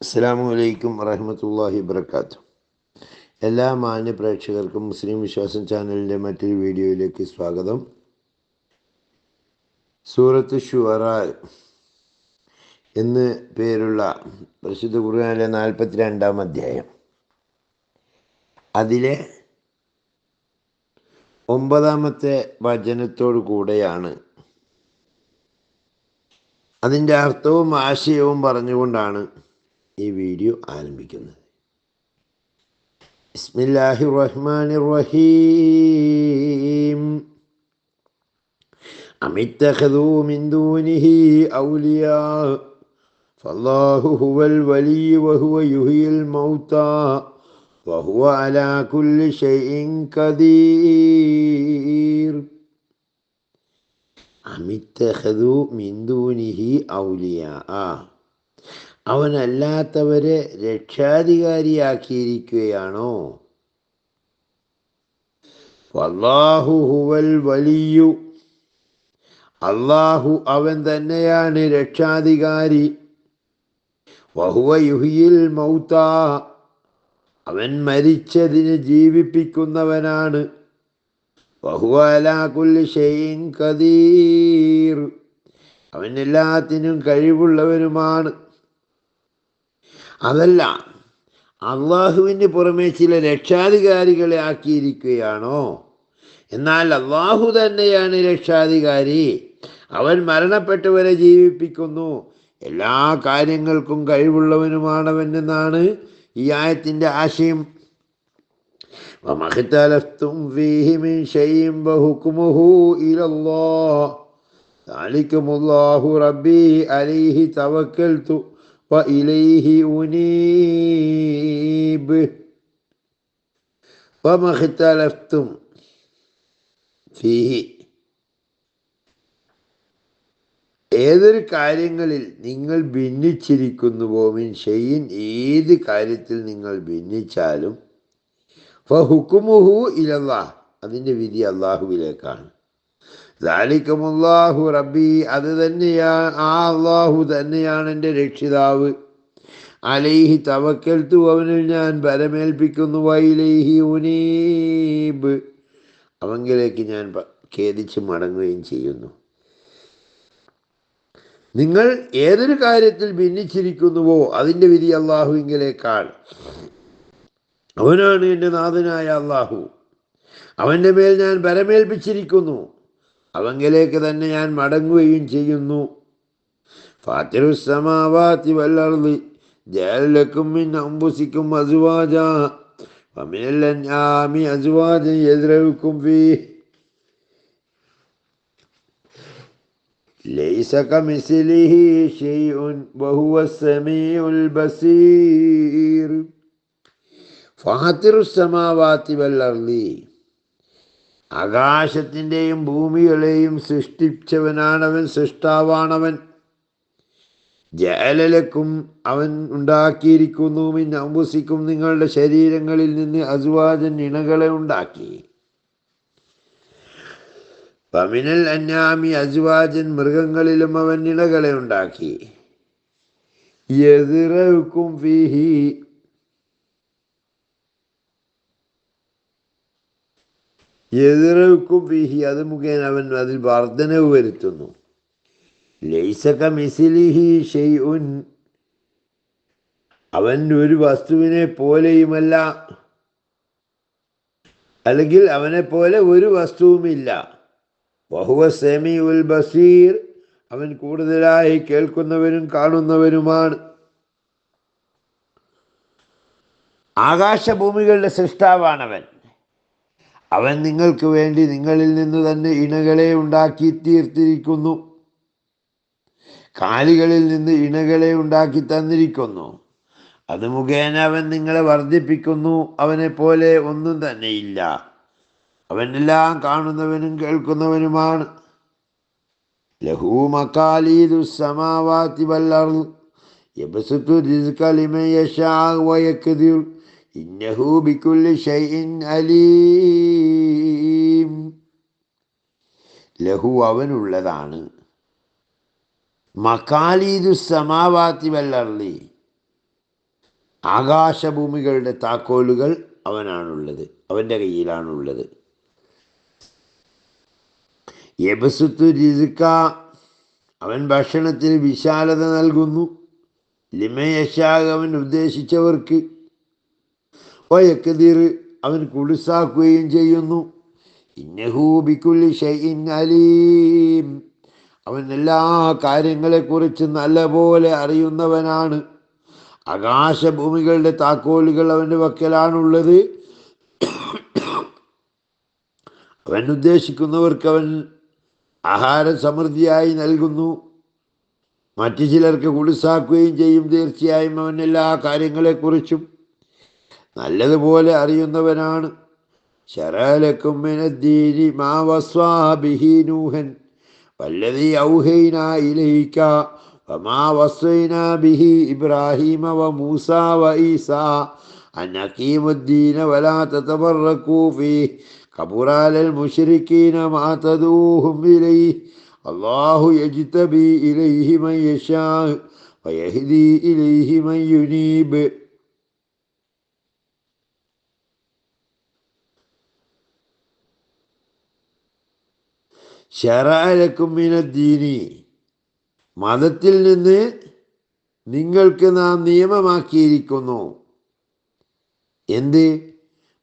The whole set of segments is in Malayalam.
അസ്സാം വലൈക്കും വറഹമത്തല്ലാഹി വർക്കാത്തു എല്ലാ മാന്യ പ്രേക്ഷകർക്കും മുസ്ലിം വിശ്വാസം ചാനലിന്റെ മറ്റൊരു വീഡിയോയിലേക്ക് സ്വാഗതം. സൂറത്ത് ഷുവറ എന്ന് പേരുള്ള പ്രസിദ്ധ ഖുർആനിലെ നാൽപ്പത്തി രണ്ടാം അധ്യായം. അതിലെ ഒമ്പതാമത്തെ വചനത്തോടു കൂടെയാണ് അതിന്റെ അർത്ഥവും ആശയവും പറഞ്ഞുകൊണ്ടാണ് ഈ വീഡിയോ ആരംഭിക്കുന്നത് ബിസ്മില്ലാഹി റഹ്മാനി റഹീം أمتخذوا من دونه أولياء فالله هو الولي وهو يحيي الموتى وهو على كل شيء قدير അമിത്തഹദു മിന്ദൂനിഹി ഔലിയ അവനല്ലാത്തവരെ രക്ഷാധികാരിയാക്കിയിരിക്കുകയാണോ? വല്ലാഹു ഹുവൽ വലിയു. അള്ളാഹു അവൻ തന്നെയാണ് രക്ഷാധികാരി. വഹുവ യുഹിയിൽ മൗത്ത. അവൻ മരിച്ചതിന് ജീവിപ്പിക്കുന്നവനാണ്. വഹുവലാകുല്ലി ഷെയ്ൻ കദീർ അവൻ എല്ലാത്തിനും കഴിവുള്ളവനുമാണ്. അതല്ല അള്ളാഹുവിന് പുറമെ ചില രക്ഷാധികാരികളെ ആക്കിയിരിക്കുകയാണോ? എന്നാൽ അള്ളാഹു തന്നെയാണ് രക്ഷാധികാരി. അവൻ മരണപ്പെട്ടവരെ ജീവിപ്പിക്കുന്നു. എല്ലാ കാര്യങ്ങൾക്കും കഴിവുള്ളവനുമാണവൻ എന്നാണ് ഈ ആയത്തിന്റെ ആശയം. وما اختلفتم فيه من شيء فحكمه إلى الله ذلكم الله ربي عليه توكلت وإليه أنيب وما اختلفتم فيه ഏതൊരു കാര്യങ്ങളിൽ നിങ്ങൾ ഭിന്നിച്ചിരിക്കുന്നുവോ മീൻ ഷെയ്യിൻ ഏത് കാര്യത്തിൽ നിങ്ങൾ ഭിന്നിച്ചാലും ഫഹുക്കുമുഹു ഇലല്ലാ അതിൻ്റെ വിധി അള്ളാഹുവിലേക്കാണ് ദാലിക്കമുല്ലാഹു റബ്ബി. അത് തന്നെയാണ് ആ അള്ളാഹു തന്നെയാണ് എന്റെ രക്ഷിതാവ്. അലൈഹി തവക്കൽത്തു അവനിൽ ഞാൻ ബലമേൽപ്പിക്കുന്നു. വൈലൈഹി ഉനീബ് അവങ്കിലേക്ക് ഞാൻ ഖേദിച്ച് മടങ്ങുകയും ചെയ്യുന്നു. നിങ്ങൾ ഏതൊരു കാര്യത്തിൽ ഭിന്നിച്ചിരിക്കുന്നുവോ അതിന്റെ വിധി അള്ളാഹുവിങ്കിലേക്കാണ് അവനാണ് എന്റെ നാഥനായ അള്ളാഹു അവന്റെ മേൽ ഞാൻ പരമേൽപ്പിച്ചിരിക്കുന്നു അവങ്കിലേക്ക് തന്നെ ഞാൻ മടങ്ങുകയും ചെയ്യുന്നു ഫാത്തിറുസമാവാത്തി വല്ലർലി ജയലക്കും മിൻ അംബുസിക്കും അസുവാജ വമിനല്ലൻആമി അസുവാജ യദ്രവുക്കും ഫീ ليس كمثله شيء وهو السميع البصير ഫാത്തിറുസമാവാത്തി വല്ലർലി ആകാശത്തിന്റെയും ഭൂമികളെയും സൃഷ്ടിച്ചവനാണവൻ സൃഷ്ടാവാണവൻ. ജലലക്കും അവൻ ഉണ്ടാക്കിയിരിക്കുന്നു അമ്പുസിക്കും നിങ്ങളുടെ ശരീരങ്ങളിൽ നിന്ന് അസുവാജൻ ഇണകളെ ഉണ്ടാക്കി. പമിനൽ അന്നാമി അസുവാജൻ മൃഗങ്ങളിലും അവൻ ഇണകളെ ഉണ്ടാക്കി. എതിറക്കും എതിർക്കും ഫീഹി അത് മുഖേന അവൻ അതിൽ വർധനവ് വരുത്തുന്നു. ലൈസക മിസിലിഹി ഷെയ്ഉൻ അവൻ ഒരു വസ്തുവിനെ പോലെയുമല്ല. അല്ലെങ്കിൽ അവനെ പോലെ ഒരു വസ്തുവുമില്ല. ബഹുവ സെമി ഉൽ ബസീർ അവൻ കൂടുതലായി കേൾക്കുന്നവരും കാണുന്നവരുമാണ്. ആകാശഭൂമികളുടെ സൃഷ്ടാവാണവൻ. അവൻ നിങ്ങൾക്ക് വേണ്ടി നിങ്ങളിൽ നിന്ന് തന്നെ ഇണകളെ ഉണ്ടാക്കി തീർത്തിരിക്കുന്നു. കാലികളിൽ നിന്ന് ഇണകളെ ഉണ്ടാക്കി തന്നിരിക്കുന്നു. അത് മുഖേന അവൻ നിങ്ങളെ വർദ്ധിപ്പിക്കുന്നു. അവനെ പോലെ ഒന്നും തന്നെയില്ല അവനെല്ലാം കാണുന്നവനും കേൾക്കുന്നവനുമാണ്. ലഹു മക്കാലീദു സമാവാത്തി വല്ലർ യബസുത്തു റിസ്ക ലിമൻ യശാ വയക്ദിർ ഇന്നഹു ബിക്കുല്ലി ഷൈഇൻ അലീം. ലഹു അവനുള്ളതാണ്. മക്കാലീദു സമാവാത്തി വല്ലർലി ആകാശഭൂമികളുടെ താക്കോലുകൾ അവനാണുള്ളത് അവന്റെ കയ്യിലാണുള്ളത്. യബസുത്തു രിസുക്ക അവൻ ഭക്ഷണത്തിന് വിശാലത നൽകുന്നു. ലിമയശാഗ് അവൻ ഉദ്ദേശിച്ചവർക്ക് വയക്കതിർ അവൻ കുളിസാക്കുകയും ചെയ്യുന്നു. അലീം. അവൻ എല്ലാ കാര്യങ്ങളെക്കുറിച്ച് നല്ലപോലെ അറിയുന്നവനാണ്. ആകാശഭൂമികളുടെ താക്കോലുകൾ അവന്റെ വക്കലാണുള്ളത്. അവൻ ഉദ്ദേശിക്കുന്നവർക്ക് അവൻ ആഹാര സമൃദ്ധിയായി നൽകുന്നു. മറ്റു ചിലർക്ക് കുളിസാക്കുകയും ചെയ്യും. തീർച്ചയായും അവൻ എല്ലാ കാര്യങ്ങളെക്കുറിച്ചും നല്ലതുപോലെ അറിയുന്നവനാണ്. ശരലക്കും മിനദ്ദീനി മാ വസ്വാ ബിഹി നൂഹൻ. വല്ലതി ഔഹൈന ഇലൈക വമാ വസ്വൈന ബിഹി ഇബ്രാഹിമ വമൂസ വഈസാ അൻ അഖീമുദ്ദീന വലാ തതഫറഖൂ ഫീ കബുറ അലൽ മുശ്രിക്കീന മാ തദൂഹും ഇലൈഹി. അല്ലാഹു യജ്തബി ഇലൈഹി മൻ യശാ ഇലൈഹി മൻ ഷറാലക്കുമിനദ്ദീനി മതത്തിൽ നിന്ന് നിങ്ങൾക്ക് നാം നിയമമാക്കിയിരിക്കുന്നു. എന്ത്?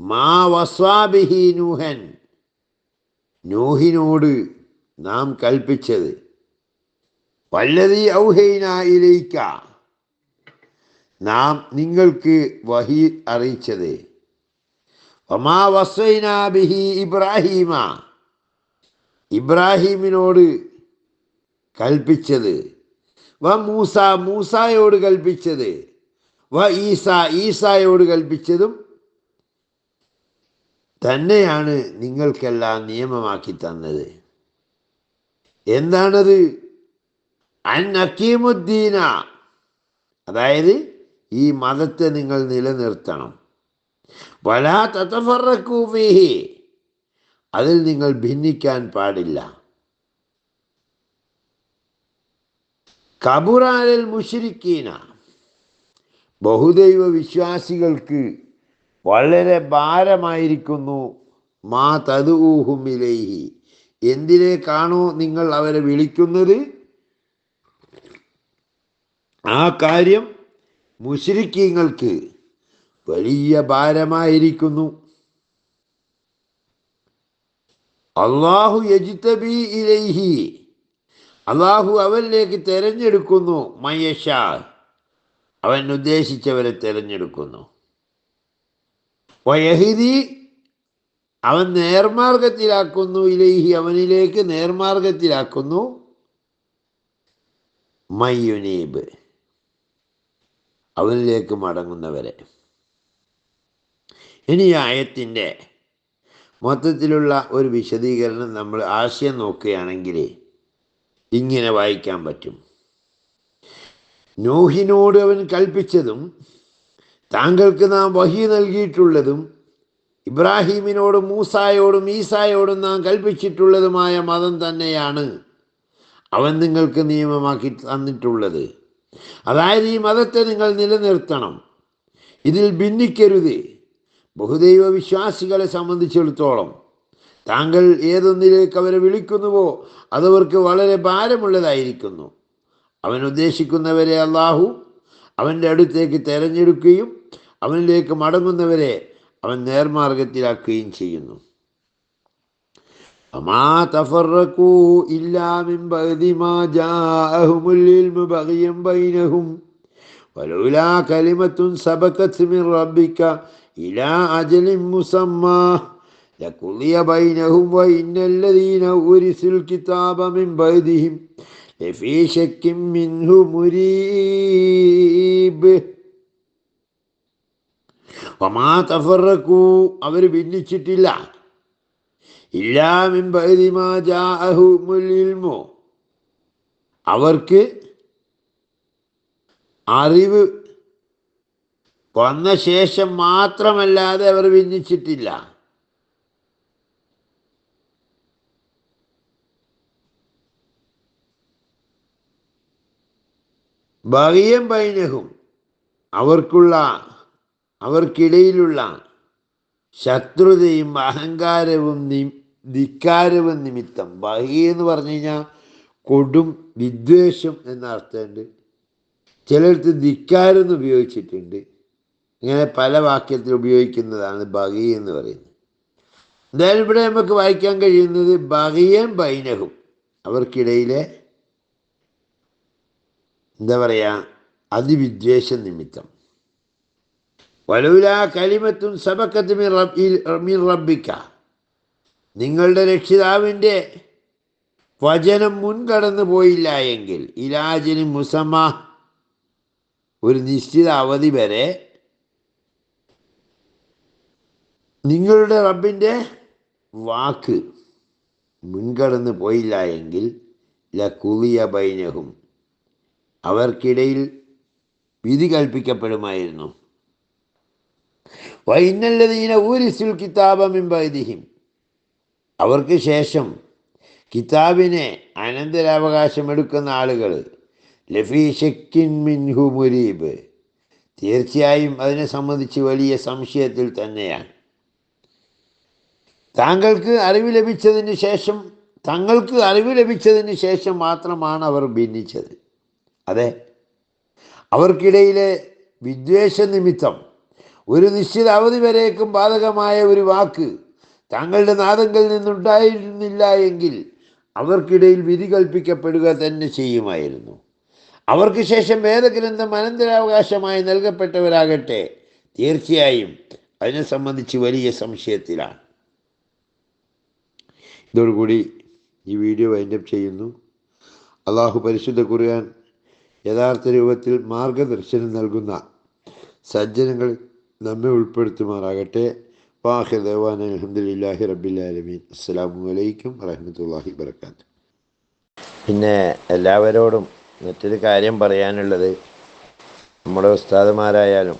മാ വസ്വാബിഹി നൂഹൻ. നൂഹിനോട് നാം കൽപ്പിച്ചത്. പല്ലതി ഔഹൈന ഇലയിക്ക നാം നിങ്ങൾക്ക് വഹി അറിയിച്ചത്. ഒമാ വസ്വൈന ബിഹി ഇബ്രാഹീമ. ഇബ്രാഹീമിനോട് കൽപ്പിച്ചത്. വ മൂസ മൂസായോട് കൽപ്പിച്ചത്. വ ഈസ ഈസായോട് കൽപ്പിച്ചതും തന്നെയാണ് നിങ്ങൾക്കെല്ലാം നിയമമാക്കി തന്നത്. എന്താണത്? അൻ അക്കീമുദ്ദീന. അതായത് ഈ മതത്തെ നിങ്ങൾ നിലനിർത്തണം. വലാ തത്തഫറക്കൂഫിഹി അതിൽ നിങ്ങൾ ഭിന്നിക്കാൻ പാടില്ല. കബുറാലൽ മുഷിരിക്കീന ബഹുദൈവ വിശ്വാസികൾക്ക് വളരെ ഭാരമായിരിക്കുന്നു. മാ തതുഹുമിലേഹി എന്തിനേക്കാണോ നിങ്ങൾ അവരെ വിളിക്കുന്നത്? ആ കാര്യം മുഷിരിക്കീങ്ങൾക്ക് വലിയ ഭാരമായിരിക്കുന്നു. അള്ളാഹു യജിത്തബി ഇലൈഹി. അള്ളാഹു അവരിലേക്ക് തെരഞ്ഞെടുക്കുന്നു മയ്യഷ. അവൻ ഉദ്ദേശിച്ചവരെ തെരഞ്ഞെടുക്കുന്നു. വയഹിദി അവൻ നേർമാർഗത്തിലാക്കുന്നു ഇലൈഹി അവനിലേക്ക് നേർമാർഗത്തിലാക്കുന്നു. മയ്യുനീബ് അവനിലേക്ക് മടങ്ങുന്നവരെ. ഇനി ആയത്തിന്റെ മൊത്തത്തിലുള്ള ഒരു വിശദീകരണം നമ്മൾ ആശയം നോക്കുകയാണെങ്കിൽ ഇങ്ങനെ വായിക്കാൻ പറ്റും. നോഹിനോട് അവൻ കൽപ്പിച്ചതും താങ്കൾക്ക് നാം വഹി നൽകിയിട്ടുള്ളതും ഇബ്രാഹീമിനോടും മൂസായോടും ഈസായോടും നാം കൽപ്പിച്ചിട്ടുള്ളതുമായ മതം തന്നെയാണ് അവൻ നിങ്ങൾക്ക് നിയമമാക്കി തന്നിട്ടുള്ളത്. അതായത് ഈ മതത്തെ നിങ്ങൾ നിലനിർത്തണം. ഇതിൽ ഭിന്നിക്കരുത്. ബഹുദൈവ വിശ്വാസികളെ സംബന്ധിച്ചിടത്തോളം താങ്കൾ ഏതൊന്നിലേക്ക് അവരെ വിളിക്കുന്നുവോ അതവർക്ക് വളരെ ഭാരമുള്ളതായിരിക്കുന്നു അവൻ ഉദ്ദേശിക്കുന്നവരെ അള്ളാഹു അവൻ്റെ അടുത്തേക്ക് തിരഞ്ഞെടുക്കുകയും അവനിലേക്ക് മടങ്ങുന്നവരെ അവൻ നേർമാർഗത്തിലാക്കുകയും ചെയ്യുന്നു وما تفرقوا إلا من بعد ما جاءهم العلم بغيا بينهم ولولا كلمة سبقت من ربك إلى أجل مسمى لقضي بينهم وإن الذين ورثوا الكتاب من بعدهم لفي شك منه مريب وما تفرقوا അവർ ഭിന്നിച്ചിട്ടില്ല ഇല്ലാമിമ്പതിമാജാഹുമുൽമോ അവർക്ക് അറിവ് വന്ന ശേഷം മാത്രമല്ലാതെ അവർ ഭിന്നിച്ചിട്ടില്ല ബഹിയം ബൈനഹും അവർക്കുള്ള അവർക്കിടയിലുള്ള ശത്രുതയും അഹങ്കാരവും ധിക്കാരവും നിമിത്തം. ബഹി എന്ന് പറഞ്ഞു കഴിഞ്ഞാൽ കൊടും വിദ്വേഷം എന്ന അർത്ഥമുണ്ട് ചിലർക്ക് ധിക്കാരം എന്ന് ഉപയോഗിച്ചിട്ടുണ്ട്. ഇങ്ങനെ പല വാക്യത്തിൽ ഉപയോഗിക്കുന്നതാണ് ബഹി എന്ന് പറയുന്നത്. എന്തായാലും ഇവിടെ നമുക്ക് വായിക്കാൻ കഴിയുന്നത് ബഹിയൻ ബൈനഹും അവർക്കിടയിലെ എന്താ പറയുക അതിവിദ്വേഷ നിമിത്തം. വലൂല കലിമത്തും സബക്കത്ത് മിൻ റബ്ബിക്ക. നിങ്ങളുടെ രക്ഷിതാവിന്റെ വചനം മുൻകടന്നു പോയില്ല എങ്കിൽ ഇലാജിന് മുസമ്മ ഒരു നിശ്ചിത അവധി വരെ നിങ്ങളുടെ റബ്ബിന്റെ വാക്ക് മുൻകടന്നു പോയില്ല എങ്കിൽ ലക്കുലിയ ബൈനഹും അവർക്കിടയിൽ വിധി കൽപ്പിക്കപ്പെടുമായിരുന്നു. വൈനല്ലതീന ഊരിസുൽ കിതാബമിമ്പതിഹിം അവർക്ക് ശേഷം കിതാബിനെ അനന്തരാവകാശമെടുക്കുന്ന ആളുകൾ ലഫീ ഷക്കിൻ മിൻഹു മുരീബ് തീർച്ചയായും അതിനെ സംബന്ധിച്ച് വലിയ സംശയത്തിൽ തന്നെയാണ്. താങ്കൾക്ക് അറിവ് ലഭിച്ചതിന് ശേഷം തങ്ങൾക്ക് അറിവ് ലഭിച്ചതിന് ശേഷം മാത്രമാണ് അവർ ഭിന്നിച്ചത്. അതെ അവർക്കിടയിലെ വിദ്വേഷ നിമിത്തം ഒരു നിശ്ചിത അവധി വരേക്കും ബാധകമായ ഒരു വാക്ക് താങ്കളുടെ നാദങ്ങളിൽ നിന്നുണ്ടായിരുന്നില്ല എങ്കിൽ അവർക്കിടയിൽ വിധി കൽപ്പിക്കപ്പെടുക തന്നെ ചെയ്യുമായിരുന്നു. അവർക്ക് ശേഷം വേദഗ്രന്ഥം അനന്തരാവകാശമായി നൽകപ്പെട്ടവരാകട്ടെ തീർച്ചയായും അതിനെ സംബന്ധിച്ച് വലിയ സംശയത്തിലാണ്. ഇതോടുകൂടി ഈ വീഡിയോ വൈൻഡപ്പ് ചെയ്യുന്നു. അള്ളാഹു പരിശുദ്ധ ഖുർആൻ യഥാർത്ഥ രൂപത്തിൽ മാർഗദർശനം നൽകുന്ന സജ്ജനങ്ങൾ നമ്മെ ഉൾപ്പെടുത്തുമാറാകട്ടെ. വാഹിർ ദേവാൻ അലഹമുല്ലാഹി റബ്ബിലാലമീൻ അസ്സാം വലൈക്കും വറഹമത്തല്ലാഹി വർക്കാത്തു പിന്നെ എല്ലാവരോടും മറ്റൊരു കാര്യം പറയാനുള്ളത് നമ്മുടെ ഉസ്താദുമാരായാലും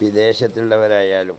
വിദേശത്തുള്ളവരായാലും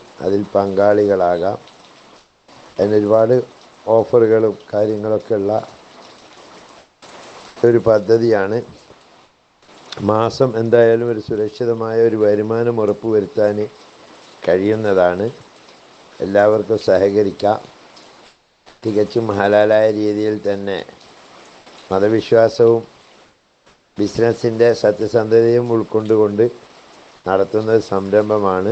അതിൽ പങ്കാളികളാകാം. അതിന് ഒരുപാട് ഓഫറുകളും കാര്യങ്ങളൊക്കെ ഉള്ള ഒരു പദ്ധതിയാണ്. മാസം എന്തായാലും ഒരു സുരക്ഷിതമായ ഒരു വരുമാനം ഉറപ്പ് ഉറപ്പുവരുത്താൻ കഴിയുന്നതാണ്. എല്ലാവർക്കും സഹകരിക്കാം. തികച്ചും ഹലാലായ രീതിയിൽ തന്നെ മതവിശ്വാസവും ബിസിനസ്സിന്റെ സത്യസന്ധതയും ഉൾക്കൊണ്ടുകൊണ്ട് നടത്തുന്ന സംരംഭമാണ്.